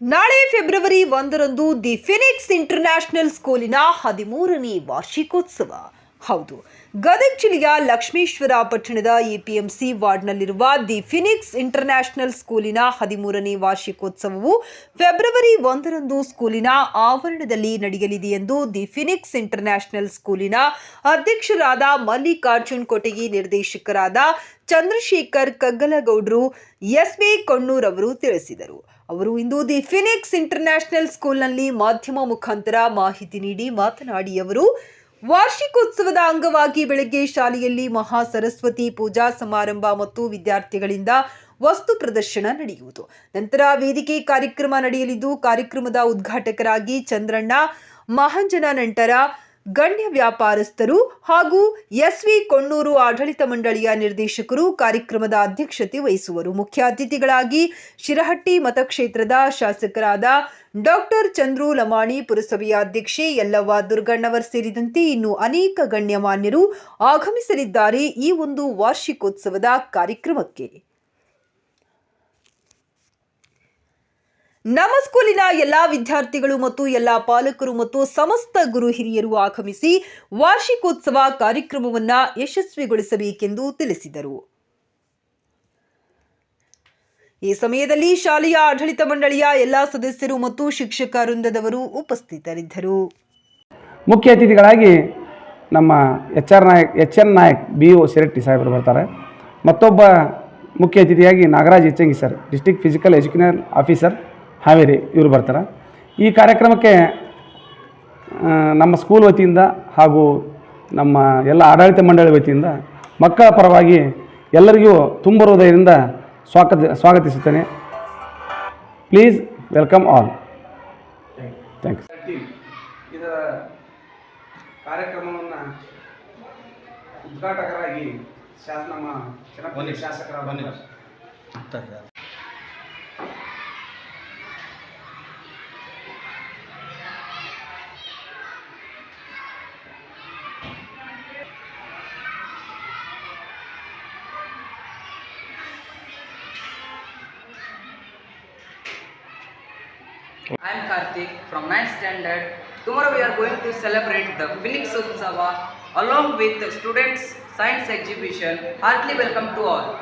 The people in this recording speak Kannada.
ನಾಳೆ ಫೆಬ್ರವರಿ ಒಂದರಂದು ದಿ ಫಿನಿಕ್ಸ್ ಇಂಟರ್ನ್ಯಾಷನಲ್ ಸ್ಕೂಲಿನ ಹದಿಮೂರನೇ ವಾರ್ಷಿಕೋತ್ಸವ. ಹೌದು, ಗದಗ ಜಿಲ್ಲೆಯ ಲಕ್ಷ್ಮೀಶ್ವರ ಪಟ್ಟಣದ ಎಪಿಎಂಸಿ ವಾರ್ಡ್ನಲ್ಲಿರುವ ದಿ ಫಿನಿಕ್ಸ್ ಇಂಟರ್ನ್ಯಾಷನಲ್ ಸ್ಕೂಲಿನ ಹದಿಮೂರನೇ ವಾರ್ಷಿಕೋತ್ಸವವು ಫೆಬ್ರವರಿ ಒಂದರಂದು ಸ್ಕೂಲಿನ ಆವರಣದಲ್ಲಿ ನಡೆಯಲಿದೆ ಎಂದು ದಿ ಫಿನಿಕ್ಸ್ ಇಂಟರ್ನ್ಯಾಷನಲ್ ಸ್ಕೂಲಿನ ಅಧ್ಯಕ್ಷರಾದ ಮಲ್ಲಿಕಾರ್ಜುನ್ ಕೊಟಗಿ ನಿರ್ದೇಶಕರಾದ ಚಂದ್ರಶೇಖರ್ ಕಗ್ಗಲಗೌಡರು ಎಸ್ಬಿ ಕೊಣ್ಣೂರ್ ಅವರು ತಿಳಿಸಿದರು. ಅವರು ಇಂದು ದಿ ಫಿನಿಕ್ಸ್ ಇಂಟರ್ನ್ಯಾಷನಲ್ ಸ್ಕೂಲ್ನಲ್ಲಿ ಮಾಧ್ಯಮ ಮುಖಾಂತರ ಮಾಹಿತಿ ನೀಡಿ ಮಾತನಾಡಿ ಅವರು, ವಾರ್ಷಿಕೋತ್ಸವದ ಅಂಗವಾಗಿ ಬೆಳಗ್ಗೆ ಶಾಲೆಯಲ್ಲಿ ಮಹಾ ಸರಸ್ವತಿ ಪೂಜಾ ಸಮಾರಂಭ ಮತ್ತು ವಿದ್ಯಾರ್ಥಿಗಳಿಂದ ವಸ್ತು ಪ್ರದರ್ಶನ ನಡೆಯುವುದು. ನಂತರ ವೇದಿಕೆ ಕಾರ್ಯಕ್ರಮ ನಡೆಯಲಿದ್ದು, ಕಾರ್ಯಕ್ರಮದ ಉದ್ಘಾಟಕರಾಗಿ ಚಂದ್ರಣ್ಣ, ಮಹಾಂಜನ ನಂತರ ಗಣ್ಯ ವ್ಯಾಪಾರಸ್ಥರು ಹಾಗೂ ಎಸ್ವಿ ಕೊಣ್ಣೂರು ಆಡಳಿತ ಮಂಡಳಿಯ ನಿರ್ದೇಶಕರು ಕಾರ್ಯಕ್ರಮದ ಅಧ್ಯಕ್ಷತೆ ವಹಿಸುವರು. ಮುಖ್ಯ ಅತಿಥಿಗಳಾಗಿ ಶಿರಹಟ್ಟಿ ಮತಕ್ಷೇತ್ರದ ಶಾಸಕರಾದ ಡಾಕ್ಟರ್ ಚಂದ್ರು ಲಮಾಣಿ, ಪುರಸಭೆಯ ಅಧ್ಯಕ್ಷೆ ಯಲ್ಲವ್ವ ದುರ್ಗಣ್ಣವರ್ ಸೇರಿದಂತೆ ಇನ್ನು ಅನೇಕ ಗಣ್ಯಮಾನ್ಯರು ಆಗಮಿಸಲಿದ್ದಾರೆ ಈ ಒಂದು ವಾರ್ಷಿಕೋತ್ಸವದ ಕಾರ್ಯಕ್ರಮಕ್ಕೆ. ನಮ್ಮ ಸ್ಕೂಲಿನ ಎಲ್ಲಾ ವಿದ್ಯಾರ್ಥಿಗಳು ಮತ್ತು ಎಲ್ಲಾ ಪಾಲಕರು ಮತ್ತು ಸಮಸ್ತ ಗುರು ಹಿರಿಯರು ಆಗಮಿಸಿ ವಾರ್ಷಿಕೋತ್ಸವ ಕಾರ್ಯಕ್ರಮವನ್ನು ಯಶಸ್ವಿಗೊಳಿಸಬೇಕೆಂದು ತಿಳಿಸಿದರು. ಈ ಸಮಯದಲ್ಲಿ ಶಾಲೆಯ ಆಡಳಿತ ಮಂಡಳಿಯ ಎಲ್ಲಾ ಸದಸ್ಯರು ಮತ್ತು ಶಿಕ್ಷಕ ವೃಂದದವರು ಉಪಸ್ಥಿತರಿದ್ದರು. ಮುಖ್ಯ ಅತಿಥಿಗಳಾಗಿ ನಮ್ಮ H R Nayak, H N Nayak B O Shiratti ಸಾಹೇಬರು ಬರ್ತಾರೆ. ಮತ್ತೊಬ್ಬ ಮುಖ್ಯ ಅತಿಥಿಯಾಗಿ Nagaraj Icchangi sir district physical education officer. Haveri ಇವರು ಬರ್ತಾರೆ. ಈ ಕಾರ್ಯಕ್ರಮಕ್ಕೆ ನಮ್ಮ ಸ್ಕೂಲ್ ವತಿಯಿಂದ ಹಾಗೂ ನಮ್ಮ ಎಲ್ಲ ಆಡಳಿತ ಮಂಡಳಿ ವತಿಯಿಂದ ಮಕ್ಕಳ ಪರವಾಗಿ ಎಲ್ಲರಿಗೂ ತುಂಬ ಹೃದಯದಿಂದ ಸ್ವಾಗತ ಸ್ವಾಗತಿಸುತ್ತೇನೆ. ಪ್ಲೀಸ್ ವೆಲ್ಕಮ್ ಆಲ್ ಥ್ಯಾಂಕ್ಸ್ ಇದರ ಕಾರ್ಯಕ್ರಮವನ್ನು ಉದ್ಘಾಟಕರಾಗಿ ಶಾಸ ನಮ್ಮ ಚಿನ್ನಪಲ್ಲಿ I am Karthik from 9th standard. Tomorrow we are going to celebrate the Phoenix Utsava along with the students' science exhibition. Heartily welcome to all.